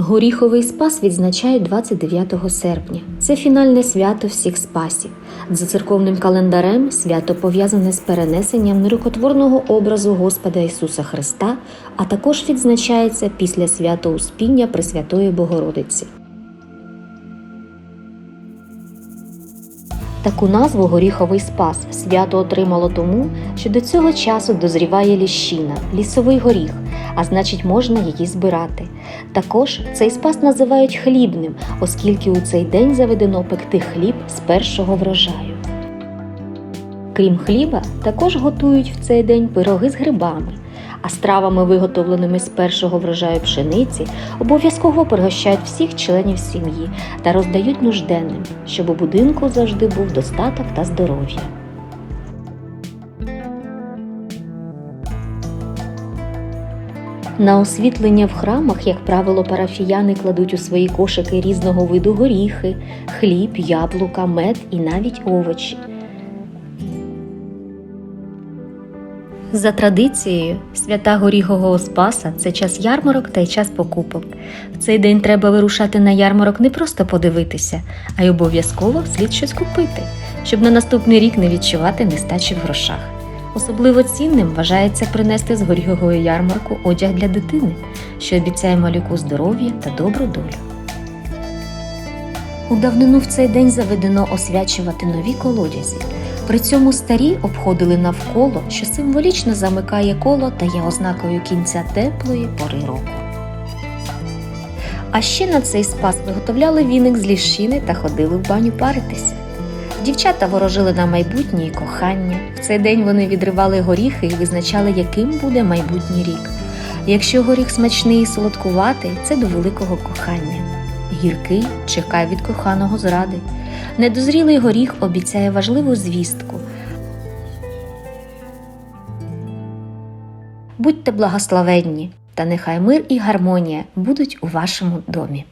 Горіховий спас відзначають 29 серпня. Це фінальне свято всіх спасів. За церковним календарем свято пов'язане з перенесенням нерукотворного образу Господа Ісуса Христа, а також відзначається після свято Успіння Пресвятої Богородиці. Таку назву Горіховий Спас свято отримало тому, що до цього часу дозріває ліщина, лісовий горіх, а значить можна її збирати. Також цей спас називають хлібним, оскільки у цей день заведено пекти хліб з першого врожаю. Крім хліба, також готують в цей день пироги з грибами, а стравами, виготовленими з першого врожаю пшениці, обов'язково пригощають всіх членів сім'ї та роздають нужденним, щоб у будинку завжди був достаток та здоров'я. На освітлення в храмах, як правило, парафіяни кладуть у свої кошики різного виду горіхи, хліб, яблука, мед і навіть овочі. За традицією, свята Горіхового Спаса це час ярмарок та й час покупок. В цей день треба вирушати на ярмарок не просто подивитися, а й обов'язково слід щось купити, щоб на наступний рік не відчувати нестачі в грошах. Особливо цінним вважається принести з горіхового ярмарку одяг для дитини, що обіцяє малюку здоров'я та добру долю. У давнину в цей день заведено освячувати нові колодязі. При цьому старі обходили навколо, що символічно замикає коло та є ознакою кінця теплої пори року. А ще на цей спас виготовляли віник з ліщини та ходили в баню паритися. Дівчата ворожили на майбутнє і кохання. В цей день вони відривали горіхи і визначали, яким буде майбутній рік. Якщо горіх смачний і солодкуватий, це до великого кохання. Гіркий чекай від коханого зради. Недозрілий горіх обіцяє важливу звістку. Будьте благословенні, та нехай мир і гармонія будуть у вашому домі.